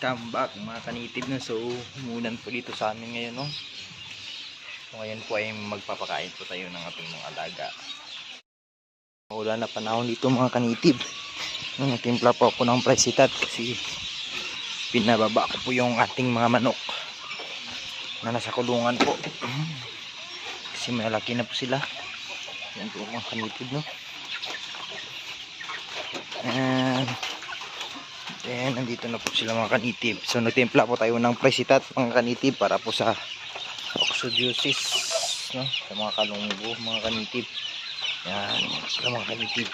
Welcome back mga kanitib na. So umulan po dito sa amin ngayon no? So ngayon po ay magpapakain po tayo ng ating mga alaga. Maulan na panahon dito mga kanitib nagtimpla po ako ng presitat kasi pinababa ko po yung ating mga manok na nasa kulungan po. Kasi malaki na po sila. Yan po mga kanitib no Then, nandito na po sila mga kanitib. So, nagtimpla po tayo ng presitat mga kanitib para po sa oxidiosis, no? Sa mga kalunggo, mga kanitib. Yan, sila mga kanitib.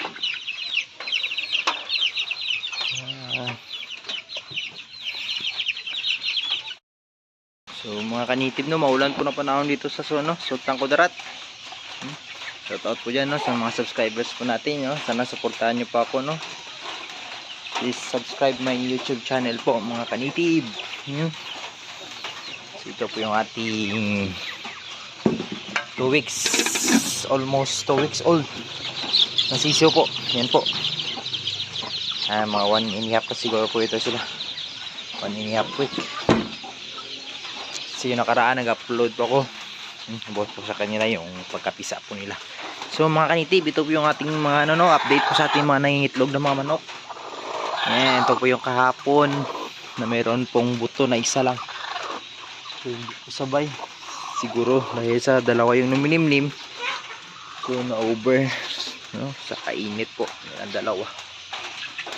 Yan. So, mga kanitib, no, maulan po na panahon dito sa so, no, Sultan Kudarat. Hmm? Shout out po dyan, no, sa mga subscribers po natin, no. Sana supportahan nyo pa ako, no please subscribe my YouTube channel po mga kanitib. Yun. So, ito po yung ating 2 weeks almost 2 weeks old na sisiyo po. Yan po. Ah, mga 1 and a half siguro po ito sila. 1 and a half week. So yung nakaraan nag-upload po ako. Hmm, po sa kanila yung pagkapisa po nila. So mga kanitib, ito po yung ating mga ano no, update po sa ating mga nangingitlog na mga manok. Ayan, ito po yung kahapon na mayroon pong buto na isa lang. So, sabay. Siguro dahil sa dalawa yung numinimlim. So, na-over. No? Sa kainit po. Yan ang dalawa.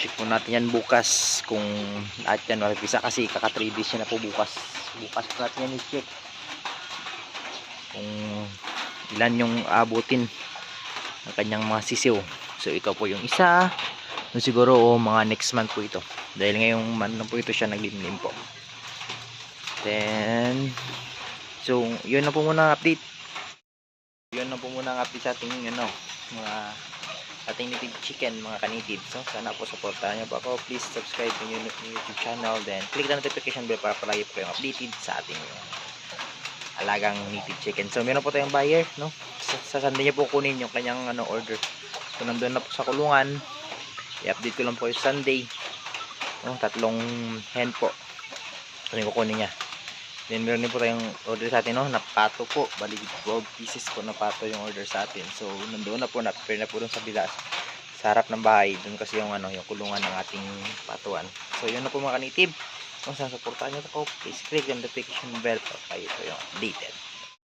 Check po natin yan bukas kung lahat yan maripisa kasi kaka 3 days na po bukas. Bukas po natin yan i-check. Kung ilan yung abutin ng kanyang mga sisiw. So, ito po yung isa. No, siguro o mga next month po ito. Dahil ngayong month na po ito siya naglimlim po. Then, so, yun na po muna ang update. Yun na po muna ang update sa ating ano, mga ating native chicken, mga kanitib. So, sana po supportahan nyo po ako. Please subscribe to yung YouTube channel. Then, click the notification bell para palagi po kayong updated sa ating alagang native chicken. So, meron po tayong buyer, no? Sa, sa Sunday niya po kunin yung kanyang ano, order. So, nandun na po sa kulungan i-update ko lang po yung Sunday. Oh, tatlong hen po. Ito yung kukunin niya. Then meron din po tayong order sa atin no? na pato po. Bali 12 pieces po na pato yung order sa atin. So nandoon na po na prepare na po dun sa bilas sa harap ng bahay. Dun kasi yung ano yung kulungan ng ating patuan. So yun na po mga kanitib. Kung saan supportahan nyo ako please click the notification bell para kayo po yung updated